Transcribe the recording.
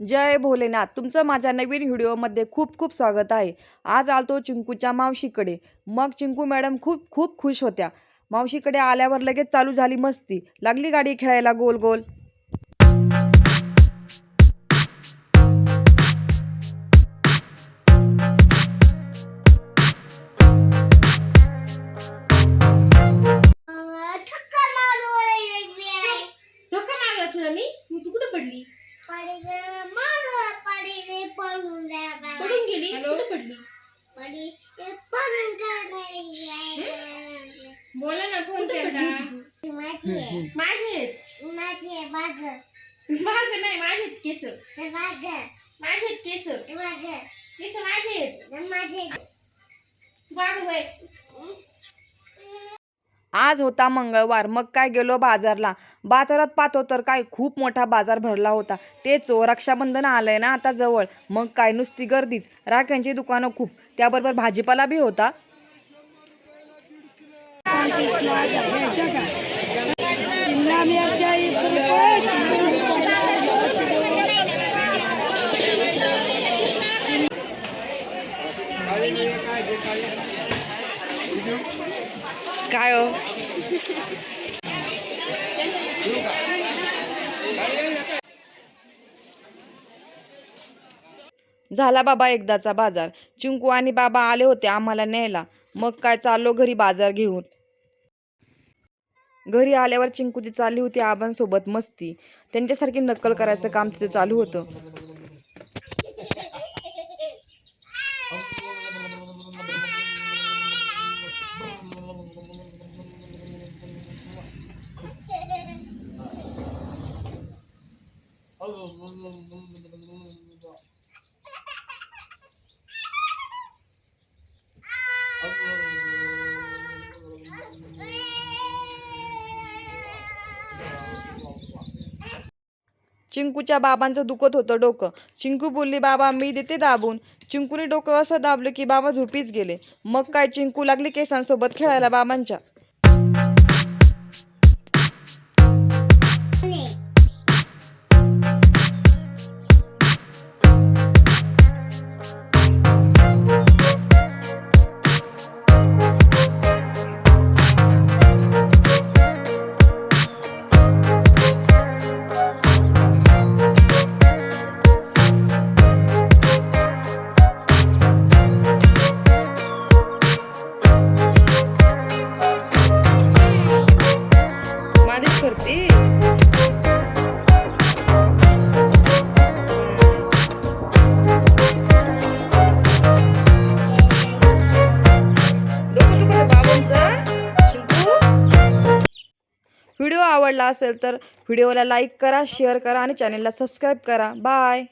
जय भोलेनाथ. तुमचं माझ्या नवीन व्हिडिओमध्ये खूप खूप स्वागत आहे. आज आलतो चिंकूच्या मावशीकडे. मग चिंकू मॅडम खूप खूप खुश होत्या. मावशीकडे आल्यावर लगेच चालू झाली मस्ती. लागली गाडी खेळायला गोल गोल. गेली? कुठे पडली? बोला ना फोन करता माझी आहे. माझे आहेत. माझी आहे बाग. माग नाही माझे आहेत केस. माझे आहेत केस. ते बाग. केस माझे आहेत. तू माग वय आज होता मंगळवार. मग काय गेलो बाजारला? बाजारात पाहतो तर काय खूप मोठा बाजार भरला होता. तेच रक्षाबंधन आलंय ना आता जवळ. मग काय नुसती गर्दीच. राख्यांची दुकानं खूप. त्याबरोबर भाजीपाला बी होता. काय हो झाला बाबा एकदाचा बाजार. चिंकू आणि बाबा आले होते आम्हाला न्यायला. मग काय चाललो घरी बाजार घेऊन? घरी आल्यावर चिंकू ती चालली होती आबांसोबत मस्ती. त्यांच्यासारखी नक्कल करायचं काम तिथे चालू होतं. चिंकूच्या बाबांचं दुखत होतं डोकं. चिंकू बोलली बाबा मी देते दाबून. चिंकूने डोकं असं दाबलं की बाबा झोपीच गेले. मग काय चिंकू लागली केसांसोबत खेळायला बाबांच्या? मालिश करते. व्हिडिओ आवडला असेल तर व्हिडिओला लाईक करा शेअर करा आणि चॅनलला सबस्क्राईब करा. बाय.